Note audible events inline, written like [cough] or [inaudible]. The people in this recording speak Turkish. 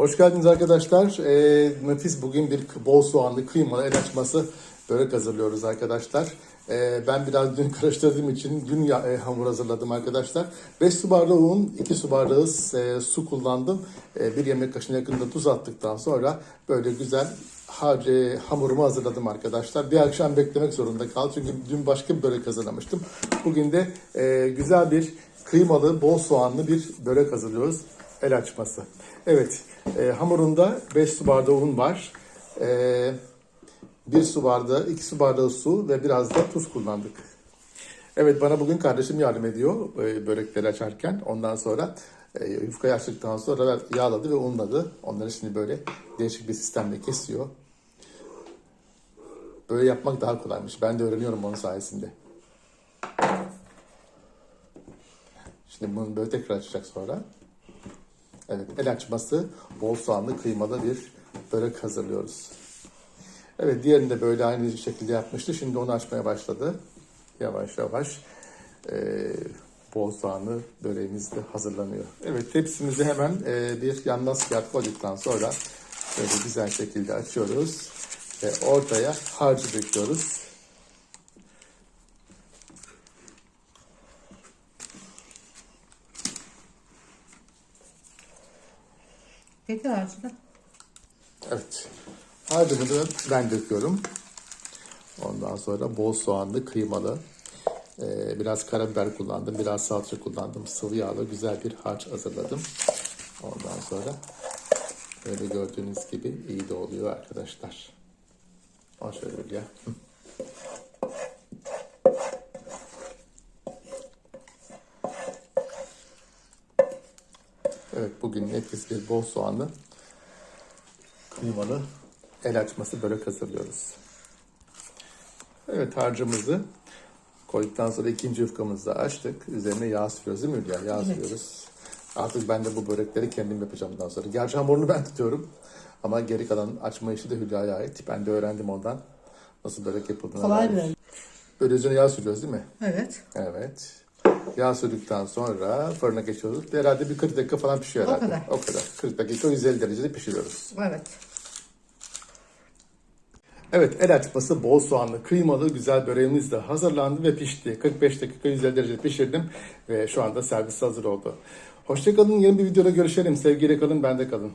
Hoş geldiniz arkadaşlar. Ee, nefis bugün bir bol soğanlı kıymalı el açması börek hazırlıyoruz arkadaşlar. Ee, ben biraz dün [laughs] karıştırdığım için dün ya, e, hamur hazırladım arkadaşlar. 5 su bardağı un, 2 su bardağı e, su kullandım. E, bir yemek kaşığına yakında tuz attıktan sonra böyle güzel harcı hamurumu hazırladım arkadaşlar. Bir akşam beklemek zorunda kaldım çünkü dün başka bir börek hazırlamıştım. Bugün de e, güzel bir kıymalı, bol soğanlı bir börek hazırlıyoruz. El açması. Evet, e, hamurunda 5 su bardağı un var. E, 1 su bardağı, 2 su bardağı su ve biraz da tuz kullandık. Evet, bana bugün kardeşim yardım ediyor e, börekleri açarken. Ondan sonra e, yufkayı açtıktan sonra yağladı ve unladı. Onları şimdi böyle değişik bir sistemle kesiyor. Böyle yapmak daha kolaymış. Ben de öğreniyorum onun sayesinde. Şimdi bunu böyle tekrar açacak sonra. Evet, el açması bol soğanlı kıymalı bir börek hazırlıyoruz. Evet, diğerini de böyle aynı şekilde yapmıştı. Şimdi onu açmaya başladı. Yavaş yavaş e, bol soğanlı böreğimiz de hazırlanıyor. Evet, tepsimizi hemen e, bir yandan kağıt koyduktan sonra böyle güzel şekilde açıyoruz. Ve ortaya harcı döküyoruz. Harcını. Evet. Harcımı da ben döküyorum. Ondan sonra bol soğanlı, kıymalı. Ee, biraz karabiber kullandım, biraz salça kullandım. Sıvı yağla güzel bir harç hazırladım. Ondan sonra böyle gördüğünüz gibi iyi de oluyor arkadaşlar. Şöyle ya. Evet bugün nefis bir bol soğanlı kıymalı el açması börek hazırlıyoruz. Evet harcımızı koyduktan sonra ikinci yufkamızı da açtık. Üzerine yağ sürüyoruz değil mi Hülya? Yağ Evet. sürüyoruz. Artık ben de bu börekleri kendim yapacağım bundan sonra. Gerçi hamurunu ben tutuyorum. Ama geri kalan açma işi de Hülya'ya ait. Ben de öğrendim ondan. Nasıl börek yapıldığını. Kolay bir. Böyle üzerine yağ sürüyoruz değil mi? Evet. Evet. Yağ sürdükten sonra fırına geçiyoruz. Herhalde bir 40 dakika falan pişiyor O herhalde. kadar. O kadar. 40 dakika 150 derecede pişiriyoruz. Evet. Evet el açması bol soğanlı kıymalı güzel böreğimiz de hazırlandı ve pişti. 45 dakika 150 derecede pişirdim ve şu anda servis hazır oldu. Hoşçakalın yeni bir videoda görüşelim. Sevgiyle kalın bende kalın.